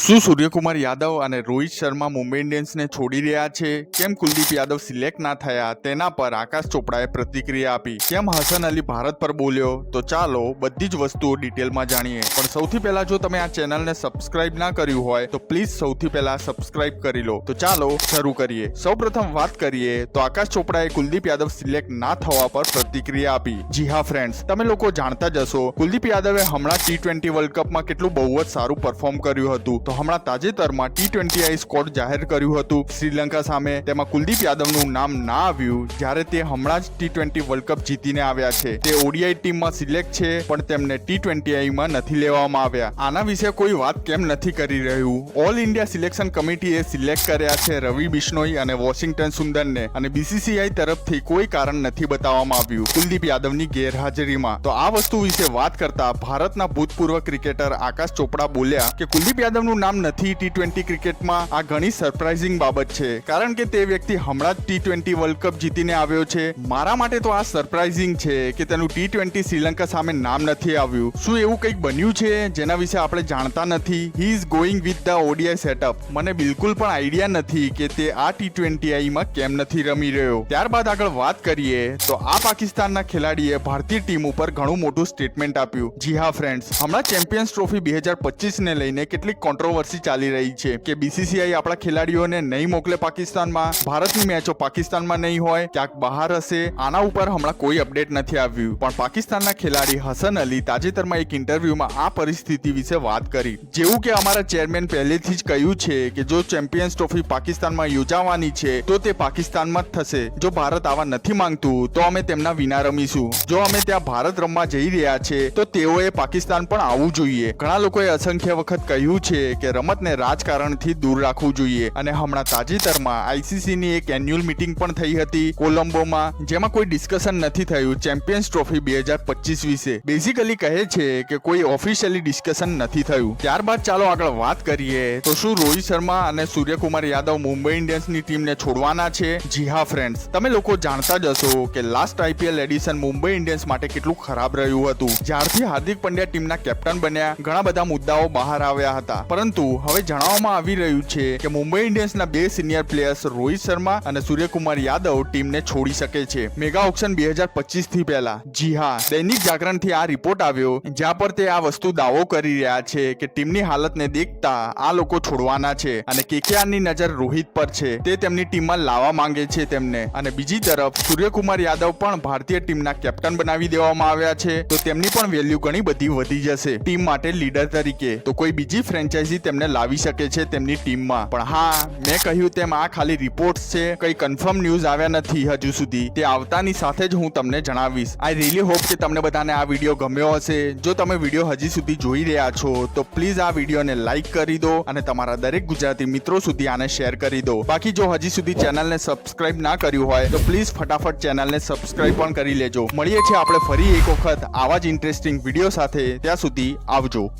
શું સૂર્યકુમાર યાદવ અને રોહિત શર્મા મુંબઈ ઇન્ડિયન્સને છોડી રહ્યા છે? કેમ કુલદીપ યાદવ સિલેક્ટ ના થયા? તેના પર આકાશ ચોપડાએ પ્રતિક્રિયા આપી. કેમ હસન અલી ભારત પર બોલ્યો? તો ચાલો બધી જ વસ્તુઓ ડિટેલમાં જાણીએ. પણ સૌથી પહેલા જો તમે આ ચેનલને સબસ્ક્રાઇબ ના કર્યું હોય, તો પ્લીઝ સૌથી પહેલા સબસ્ક્રાઇબ કરી લો. તો ચાલો શરૂ કરીએ. સૌપ્રથમ વાત કરીએ, તો આકાશ ચોપડાએ કુલદીપ યાદવ સિલેક્ટ ના થવા પર પ્રતિક્રિયા આપી. જી હા ફ્રેન્ડ્સ તમે લોકો જાણતા જ હશો, કુલદીપ યાદવે હમણાં ટી ટ્વેન્ટી વર્લ્ડ કપમાં કેટલું બહુ જ સારું પરફોર્મ કર્યું હતું. તો હમણાં તાજેતરમાં ટી ટ્વેન્ટી આઈ સ્કોડ જાહેર કર્યું હતું. શ્રીલંકા સામે તેમાં કુલદીપ યાદવનું નામ ના આવ્યું, જ્યારે તે હમણાં જ ટી ટ્વેન્ટી વર્લ્ડ કપ જીતીને આવ્યા છે. તે ઓડીઆઈ ટીમમાં સિલેક્ટ છે, પણ તેમને ટી ટ્વેન્ટી આઈમાં નથી લેવામાં આવ્યા. આના વિશે કોઈ વાત કેમ નથી કરી રહ્યું? ઓલ ઇન્ડિયા સિલેક્શન કમિટીએ સિલેક્ટ કર્યા છે રવિ બિશ્નોઈ અને વોશિંગ્ટન સુંદરને, અને બીસીસીઆઈ તરફથી કોઈ કારણ નથી બતાવવામાં આવ્યું કુલદીપ યાદવની ગેરહાજરીમાં. તો આ વસ્તુ વિશે વાત કરતા ભારતના ભૂતપૂર્વ ક્રિકેટર આકાશ ચોપડા બોલ્યા કે કુલદીપ યાદવનું નામ નથી ટી ટ્વેન્ટી ક્રિકેટમાં. આ ઘણી સરપ્રાઇઝિંગ બાબત છે. કારણ કે તે વ્યક્તિ હમણાં જ ટી ટ્વેન્ટી વર્લ્ડ કપ જીતીને આવ્યો છે. મારા માટે તો આ સરપ્રાઇઝિંગ છે કે તેનું ટી ટ્વેન્ટી શ્રીલંકા સામે નામ નથી આવ્યું. શું એવું કંઈક બન્યું છે? જેના વિશે આપણે જાણતા નથી. He is going with the ODI setup મને બિલકુલ પણ આઈડિયા નથી કે તે આ ટી ટ્વેન્ટી આઈમાં કેમ નથી રમી રહ્યો. ત્યારબાદ આગળ વાત કરીએ, તો આ પાકિસ્તાનના ખેલાડીએ ભારતીય ટીમ ઉપર ઘણું મોટું સ્ટેટમેન્ટ આપ્યું. જી હા ફ્રેન્ડ્સ હમણાં ચેમ્પિયન્સ ટ્રોફી બે હજાર પચીસને લઈને કેટલીક કોન્ટ્રોવર્સી ચાલી રહી છે કે બીસીસીઆઈ આપણા ખેલાડીઓને નહીં મોકલે પાકિસ્તાનમાં, ભારતની મેચો પાકિસ્તાનમાં નહીં હોય, ક્યાંક બહાર હશે, આના ઉપર હમણાં કોઈ અપડેટ નથી આવ્યું. પણ પાકિસ્તાનના ખેલાડી હસન અલી તાજેતરમાં એક ઇન્ટરવ્યુમાં આ પરિસ્થિતિ વિશે વાત કરી. જેવું કે અમારા ચેરમેન પહેલેથી જ કહ્યું છે કે જો ચેમ્પિયન્સ ટ્રોફી પાકિસ્તાનમાં યોજાવાની છે, તો તે પાકિસ્તાનમાં જ થશે. જો ભારત આવા નથી માંગતું, તો અમે તેમના વિના રમીશું. જો અમે ત્યાં ભારત રમવા જઈ રહ્યા છે, તો તેઓએ પાકિસ્તાન પણ આવવું જોઈએ. ઘણા લોકોએ અસંખ્ય વખત કહ્યું છે કે રમતને રાજકારણથી દૂર રાખવું જોઈએ. અને હમણાં તાજેતરમાં આઈસીસીની એક એન્યુઅલ મિટિંગ પણ થઈ હતી કોલંબોમાં, જેમાં કોઈ ડિસ્કશન નથી થયું ચેમ્પિયન્સ ટ્રોફી બે હજાર પચીસ વિશે. બેઝિકલી કહે છે કે કોઈ ઓફિશિયલી ડિસ્કશન નથી થયું. ત્યારબાદ ચાલો આગળ વાત કરીએ. તો શું રોહિત શર્મા અને સૂર્યકુમાર યાદવ મુંબઈ ઇન્ડિયન્સની ટીમને છોડવાના છે? જી હા ફ્રેન્ડ્સ તમે લોકો જાણતા જ હશો કે last IPL edition Mumbai Indians માટે કેટલું ખરાબ રહ્યું હતું. જ્યારથી હાર્દિક પંડ્યા ટીમના કેપ્ટન બન્યા, ઘણા બધા મુદ્દાઓ બહાર આવ્યા હતા. પરંતુ હવે જણાવવામાં આવી રહ્યું છે કે મુંબઈ ઇન્ડિયન્સના બે સિનિયર પ્લેયર્સ રોહિત શર્મા અને સૂર્યકુમાર યાદવ ટીમને છોડી શકે છે. મેગા ઓક્શન બે હજાર પચીસથી પહેલા. જી હા, દૈનિક જાગરણથી આ રિપોર્ટ આવ્યો, જ્યાં પર તે આ વસ્તુ દાવો કરી રહ્યા છે કે ટીમની હાલતને દેખતા આ લોકો છોડવાના છે અને કેકેઆરની નજર રોહિત પર છે. તે તેમની ટીમમાં લાવવા માંગે છે તેમને. અને બીજી તરફ, સૂર્યકુમાર યાદવ પણ ભારતીય ટીમના કેપ્ટન બનાવી દેવામાં આવ્યા છે, તો તેમની પણ વેલ્યુ ઘણી બધી વધી જશે. ટીમ માટે લીડર તરીકે. તો કોઈ બીજી ફ્રેન્ચાઇઝી તેમને લાવી શકે છે તેમની ટીમમાં. પણ હા, મેં કહ્યું તેમ આ ખાલી રિપોર્ટ્સ છે, કઈ કન્ફર્મ ન્યૂઝ આવ્યા નથી હજુ સુધી. તે આવતાની સાથે જ હું તમને જણાવીશ. આઈ રિયલી હોપ કે તમને બધાને આ વીડિયો ગમ્યો હશે. જો તમે વીડિયો હજી સુધી જોઈ રહ્યા છો, તો પ્લીઝ આ વિડીયોને લાઈક કરી દો અને તમારા દરેક ગુજરાતી મિત્રો સુધી આને શેર કરી દો. બાકી જો હજી સુધી ચેનલને સબસ્ક્રાઇબ ના કર્યું હોય, તો પ્લીઝ ફટાફટ ચેનલને સબસ્ક્રાઇબ પણ કરી લેજો. મળીએ છીએ આપણે ફરી એક વખત આવા જ ઇન્ટરેસ્ટિંગ વીડિયો સાથે. ત્યાં સુધી આવજો.